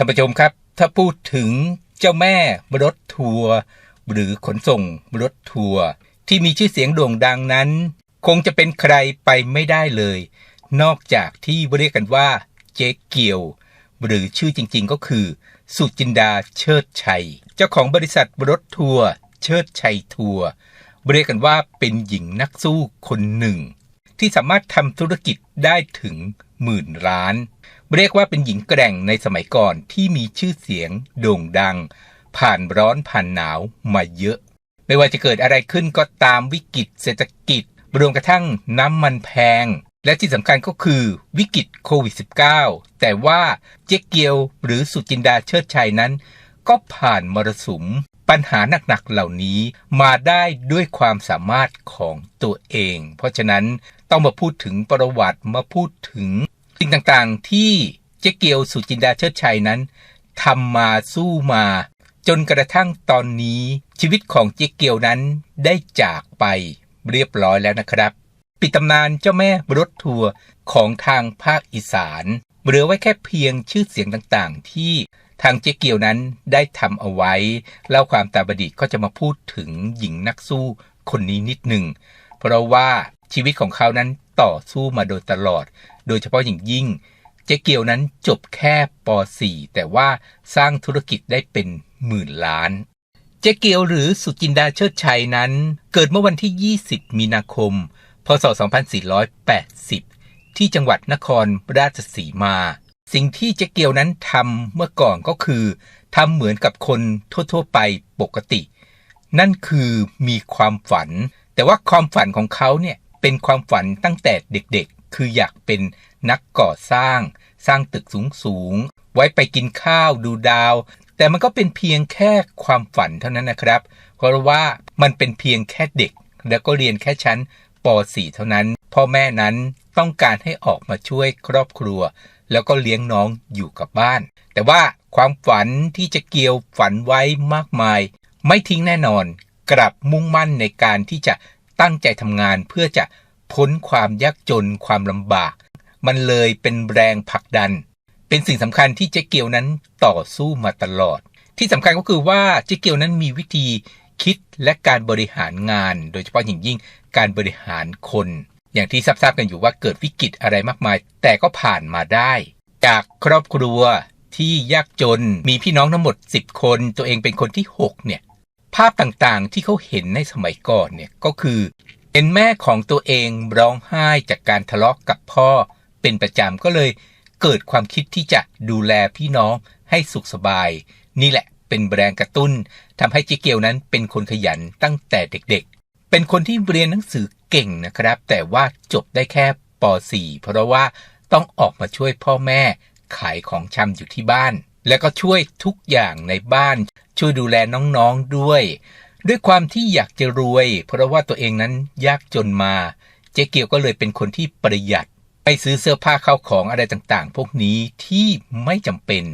ท่านผู้ชมครับ ถ้าพูดถึงเจ้าแม่รถทัวร์หรือขนส่งรถทัวร์ที่มีชื่อเสียงโด่งดังนั้น คงจะเป็นใครไปไม่ได้เลย นอกจากที่เรียกกันว่าเจ๊เกียว หรือชื่อจริงๆก็คือ สุจินดาเชิดชัย เจ้าของบริษัทรถทัวร์เชิดชัยทัวร์เรียกกันว่าเป็นหญิงนักสู้คนหนึ่ง ที่สามารถทำธุรกิจได้ถึง หมื่นล้าน เรียกว่าเป็นหญิงแกร่งในสมัยก่อนที่มีชื่อเสียง โด่งดัง ผ่านร้อนผ่านหนาวมาเยอะ ไม่ว่าจะเกิดอะไรขึ้นก็ตามวิกฤตเศรษฐกิจรวมกระทั่งน้ำมันแพง และที่สำคัญก็คือวิกฤตโควิด -19 แต่ว่าเจ๊เกียวหรือสุจินดาเชิดชัยนั้น ก็ผ่านมรสุมปัญหาหนักๆเหล่านี้มาได้ด้วยความสามารถของตัวเอง เพราะฉะนั้น ต้องมาพูดถึงประวัติมาพูดถึงสิ่งต่างๆ ที่เจ๊เกียวสุจินดาเชิดชัยนั้นทำมาสู้มา จนกระทั่งตอนนี้ชีวิตของเจ๊เกียวนั้นได้จากไปเรียบร้อยแล้วนะครับ ปิดตำนานเจ้าแม่รถทัวร์ของทางภาคอีสานเหลือไว้แค่เพียงชื่อเสียงต่างๆ ที่ทางเจ๊เกียวนั้นได้ทำเอาไว้เล่าความตาบดีก็จะมาพูดถึงหญิงนักสู้คนนี้นิดหนึ่ง เพราะว่า ชีวิตของเขานั้นต่อสู้มาโดยตลอด โดยเฉพาะอย่างยิ่ง เจ๊เกียวนั้นจบแค่ป .4 แต่ว่าสร้างธุรกิจได้เป็นหมื่นล้าน เจ๊เกียวหรือสุจินดาเชิดชัยนั้น เกิดเมื่อวันที่ 20 มีนาคม พศ 2480 ที่จังหวัดนครราชสีมา สิ่งที่เจ๊เกียวนั้นทำเมื่อก่อนก็คือทำเหมือนกับคนทั่วๆไปปกติ นั่นคือมีความฝัน แต่ว่าความฝันของเขาเนี่ย เป็นความฝันตั้งแต่เด็กๆ คืออยากเป็นนักก่อสร้าง สร้างตึกสูงๆ ไว้ไปกินข้าวดูดาว แต่มันก็เป็นเพียงแค่ความฝันเท่านั้นนะครับ เพราะว่ามันเป็นเพียงแค่เด็ก แล้วก็เรียนแค่ชั้นป .4 เท่านั้น พ่อแม่นั้นต้องการให้ออกมาช่วยครอบครัว แล้วก็เลี้ยงน้องอยู่กับบ้าน แต่ว่าความฝันที่จะเกี่ยวฝันไว้มากมาย ไม่ทิ้งแน่นอนกลับมุ่งมั่นในการที่จะ ตั้งใจทำงานเพื่อจะพ้นความยากจนความลำบาก มันเลยเป็นแรงผลักดัน เป็นสิ่งสำคัญที่เจ๊เกียวนั้นต่อสู้มาตลอด ที่สำคัญก็คือว่าเจ๊เกียวนั้นมีวิธีคิดและการบริหารงาน โดยเฉพาะอย่างยิ่งการบริหารคน อย่างที่ทราบๆกันอยู่ว่าเกิดวิกฤตอะไรมากมาย แต่ก็ผ่านมาได้ จากครอบครัวที่ยากจนมีพี่น้องทั้งหมด 10 คน ตัวเองเป็นคนที่ 6 เนี่ย ภาพต่างๆที่เขาเห็นในสมัยก่อนเนี่ยก็คือเห็นแม่ของตัวเองร้องไห้จากการทะเลาะกกับพ่อ เป็นประจำก็เลยเกิดความคิดที่จะดูแลพี่น้องให้สุขสบาย นี่แหละเป็นแรงกระตุ้นทำให้เจ๊เกียวนั้นเป็นคนขยันตั้งแต่เด็กๆ เป็นคนที่เรียนหนังสือเก่งนะครับ แต่ว่าจบได้แค่ป .4 เพราะว่าต้องออกมาช่วยพ่อแม่ขายของชำอยู่ที่บ้าน แล้วก็ช่วยทุกอย่างในบ้าน ช่วยดูแลน้องๆด้วย ด้วยความที่อยากจะรวย เพราะว่าตัวเองนั้นยากจนมา เจ๊เกียวก็เลยเป็นคนที่ประหยัด ไปซื้อเสื้อผ้าเข้าของอะไรต่างๆ พวกนี้ที่ไม่จำเป็น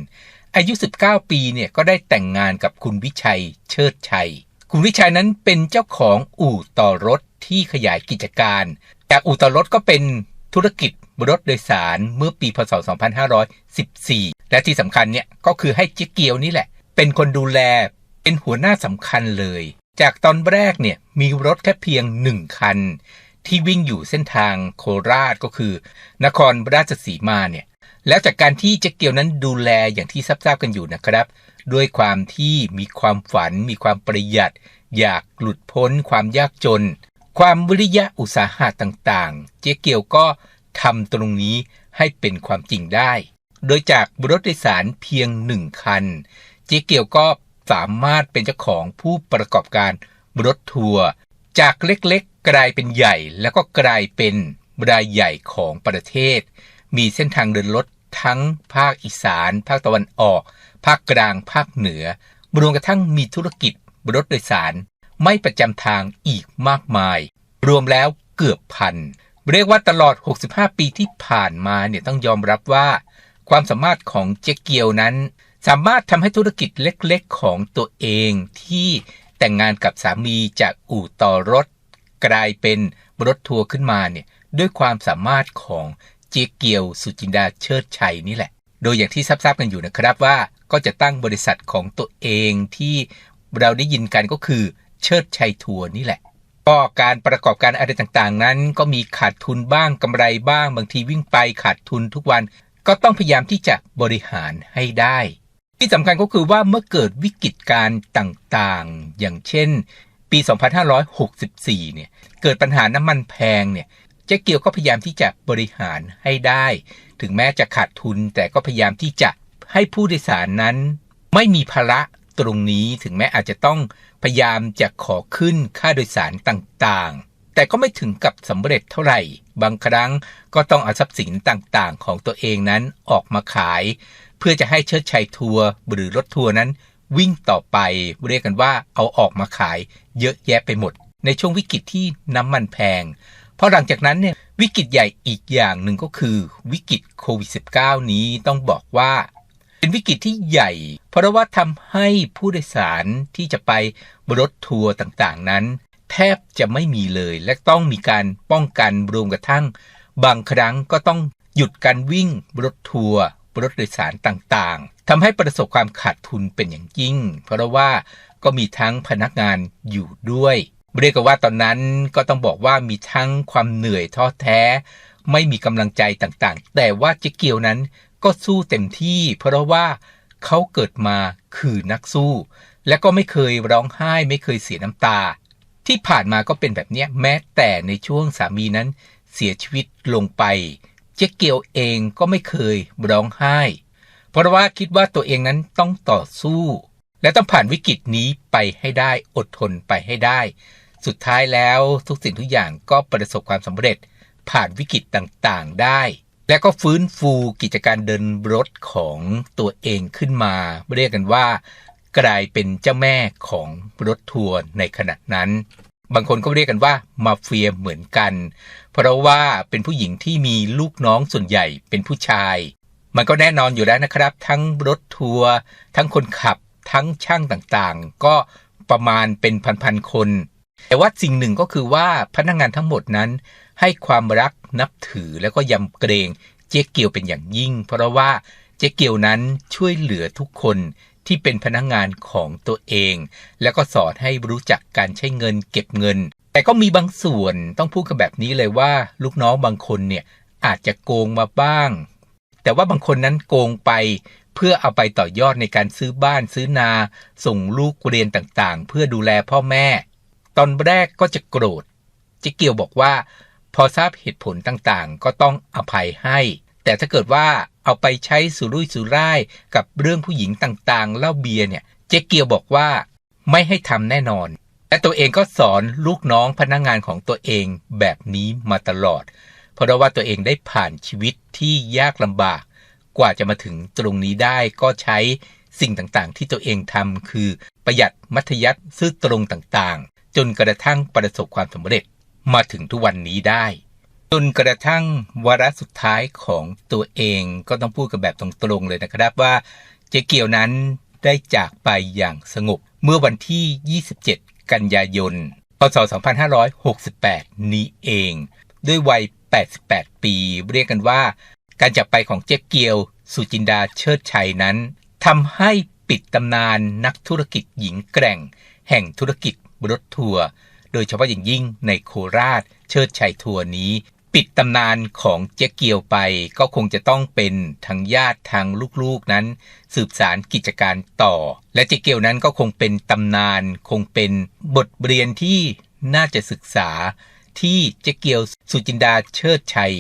อายุ 19 ปีเนี่ยก็ได้แต่งงานกับคุณวิชัยเชิดชัย คุณวิชัยนั้นเป็นเจ้าของอู่ต่อรถที่ขยายกิจการ จากอู่ต่อรถก็เป็นธุรกิจรถโดยสารเมื่อปีพศ 2514 และที่สำคัญเนี่ยก็คือให้เจ๊เกียวนี่แหละ เป็นคนดูแลเป็นหัวหน้าสำคัญเลย จากตอนแรกเนี่ยมีรถแค่เพียงหนึ่งคัน ที่วิ่งอยู่เส้นทางโคราชก็คือ นครราชสีมาเนี่ยแล้วจากการที่เจ๊เกียวนั้นดูแลอย่างที่ทราบๆกันอยู่นะครับ ด้วยความที่มีความฝัน มีความประหยัด อยากหลุดพ้น ความยากจน ความวิริยะอุตสาหะต่างๆ เจ๊เกียวก็ทำตรงนี้ให้เป็นความจริงได้ โดยจากรถโดยสารเพียงหนึ่งคัน จ๊เกียวก็สามารถเป็นเจ้าของผู้ประกอบการรถทัวร์จากเล็กๆ กลายเป็นใหญ่ แล้วก็กลายเป็นรายใหญ่ของประเทศ มีเส้นทางเดินรถทั้งภาคอีสาน ภาคตะวันออก ภาคกลางภาคเหนือรวมกระทั่งมีธุรกิจรถโดยสาร ไม่ประจำทางอีกมากมาย รวมแล้วเกือบพัน เรียกว่าตลอด 65 ปีที่ผ่านมาเนี่ยต้องยอมรับว่า ความสามารถของเจ๊เกียวนั้น สามารถทำให้ธุรกิจเล็กๆของตัวเองที่แต่งงานกับสามีจากอู่ต่อรถ กลายเป็นรถทัวร์ขึ้นมาเนี่ยด้วยความสามารถของเจเกียวสุจินดาเชิดชัยนี่แหละ โดยอย่างที่ทราบๆกันอยู่นะครับว่าก็จะตั้งบริษัทของตัวเองที่เราได้ยินกันก็คือเชิดชัยทัวร์นี่แหละก็การประกอบการอะไรต่างๆ นั้น ก็มีขาดทุนบ้างกำไรบ้าง บางทีวิ่งไปขาดทุนทุกวัน ก็ต้องพยายามที่จะบริหารให้ได้ ที่สำคัญก็คือว่าเมื่อเกิดวิกฤตการ์ต่างๆ อย่างเช่น ปี 2564 เนี่ย เกิดปัญหาน้ำมันแพงเนี่ยเจ๊เกียวก็พยายามที่จะบริหารให้ได้ ถึงแม้จะขาดทุนแต่ก็พยายามที่จะให้ผู้โดยสารนั้น ไม่มีภาระตรงนี้ถึงแม้อาจจะต้องพยายามจะขอขึ้นค่าโดยสารต่างๆ แต่ก็ไม่ถึงกับสำเร็จเท่าไหร่ บางครั้งก็ต้องเอาทรัพย์สินต่างๆ ของตัวเองนั้นออกมาขาย เพื่อจะให้เชิดชัยทัวร์หรือรถทัวร์นั้น วิ่งต่อไปเรียกกันว่าเอาออกมาขายเยอะแยะไปหมด ในช่วงวิกฤตที่น้ำมันแพงเพราะหลังจากนั้นเนี่ยวิกฤตใหญ่อีกอย่างหนึ่งก็คือ วิกฤตโควิด -19 นี้ต้องบอกว่า เป็นวิกฤตที่ใหญ่ เพราะว่าทำให้ผู้โดยสารที่จะไปบนรถทัวร์ต่างๆนั้น แทบจะไม่มีเลย และต้องมีการป้องกันรวมกระทั่ง บางครั้งก็ต้องหยุดการวิ่งรถทัวร์รถโดยสารต่างๆทำให้ประสบความขาดทุนเป็นอย่างยิ่ง เพราะว่าก็มีทั้งพนักงานอยู่ด้วยเรียกว่าตอนนั้นก็ต้องบอกว่ามีทั้งความเหนื่อยท้อแท้ ไม่มีกำลังใจต่างๆ แต่ว่าเจ๊เกียวนั้นก็สู้เต็มที่ เพราะว่าเขาเกิดมาคือนักสู้ และก็ไม่เคยร้องไห้ไม่เคยเสียน้ำตา ที่ผ่านมาก็เป็นแบบนี้แม้แต่ในช่วงสามีนั้นเสียชีวิตลงไป เจ๊เกียวเองก็ไม่เคยร้องไห้ เพราะว่าคิดว่าตัวเองนั้นต้องต่อสู้ และต้องผ่านวิกฤตนี้ไปให้ได้อดทนไปให้ได้ สุดท้ายแล้วทุกสิ่งทุกอย่างก็ประสบความสำเร็จผ่านวิกฤตต่างๆได้ และก็ฟื้นฟูกิจการเดินรถของตัวเองขึ้นมา เรียกกันว่า กลายเป็นเจ้าแม่ของรถทัวร์ในขณะนั้น บางคนก็เรียกกันว่ามาเฟียเหมือนกัน เพราะว่าเป็นผู้หญิงที่มีลูกน้องส่วนใหญ่เป็นผู้ชาย มันก็แน่นอนอยู่แล้วนะครับ ทั้งรถทัวร์ทั้งคนขับทั้งช่างต่างๆ ก็ประมาณเป็นพันๆคน แต่ว่าสิ่งหนึ่งก็คือว่าพนักงงานทั้งหมดนั้น ให้ความรักนับถือแล้วก็ยำเกรงเจ๊เกียวเป็นอย่างยิ่ง เพราะว่าเจ๊เกียวนั้นช่วยเหลือทุกคน ที่เป็นพนักงงานของตัวเอง แล้วก็สอนให้รู้จักการใช้เงินเก็บเงิน แต่ก็มีบางส่วนต้องพูดกันแบบนี้เลยว่า ลูกน้องบางคนเนี่ยอาจจะโกงมาบ้าง แต่ว่าบางคนนั้นโกงไป เพื่อเอาไปต่อยอดในการซื้อบ้านซื้อนา ส่งลูกเรียนต่างๆ เพื่อดูแลพ่อแม่ ตอนแรกก็จะโกรธเจ๊เกียวบอกว่า พอทราบเหตุผลต่างๆ ก็ต้องอภัยให้ แต่ถ้าเกิดว่า เอาไปใช้สุรุ่ยสุร่ายกับเรื่องผู้หญิงต่างๆเล่าเบียร์เนี่ยเจ๊เกียวบอกว่าไม่ให้ทำแน่นอน และตัวเองก็สอนลูกน้องพนักงงานของตัวเองแบบนี้มาตลอด เพราะว่าตัวเองได้ผ่านชีวิตที่ยากลำบาก กว่าจะมาถึงตรงนี้ได้ก็ใช้สิ่งต่างๆ ที่ตัวเองทำคือประหยัดมัธยัติซื่อตรงต่างๆ จนกระทั่งประสบความสำเร็จมาถึงทุกวันนี้ได้ จนกระทั่งวาระสุดท้ายของตัวเองก็ต้องพูดกันแบบตรงๆเลยนะครับว่าเจ๊เกียวนั้นได้จากไปอย่างสงบเมื่อวันที่ 27 กันยายน พศ 2568 นี้เอง ด้วยวัย 88 ปี เรียกกันว่า การจากไปของเจ๊เกียว สุจินดาเชิดชัยนั้นทำให้ปิดตำนานนักธุรกิจหญิงแกร่ง แห่งธุรกิจรถทัวร์โดยเฉพาะอย่างยิ่งในโคราชเชิดชัยทัวร์นี้ ปิดตำนานของเจ๊เกียวไปก็คงจะต้องเป็นทางญาติทางลูกๆนั้น สืบสารกิจการต่อ และเจ๊เกียวนั้นก็คงเป็นตำนาน คงเป็นบทเรียนที่น่าจะศึกษาที่เจ๊เกียวสุจินดาเชิดชัย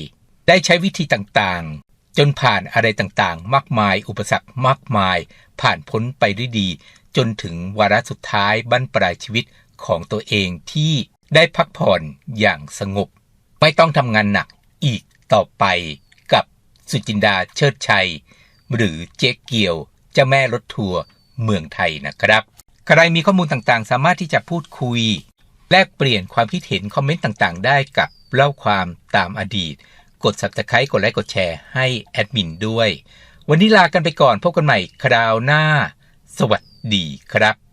ได้ใช้วิธีต่างๆ จนผ่านอะไรต่างๆ มากมาย อุปสรรคมากมาย ผ่านพ้นไปด้วยดี จนถึงวาระสุดท้ายบั้นปลายชีวิตของตัวเองที่ได้พักผ่อนอย่างสงบ ไม่ต้องทำงานหนักอีกต่อไปกับสุจินดาเชิดชัย หรือเจ๊เกียวเจ้าแม่รถทัวร์เมืองไทยนะครับ ใครมีข้อมูลต่างๆ สามารถที่จะพูดคุย แลกเปลี่ยนความคิดเห็นคอมเมนต์ต่างๆ ได้กับเล่าความตามอดีต กด subscribe กดไลค์กดแชร์ให้แอดมินด้วย วันนี้ลากันไปก่อนพบกันใหม่คราวหน้า สวัสดีครับ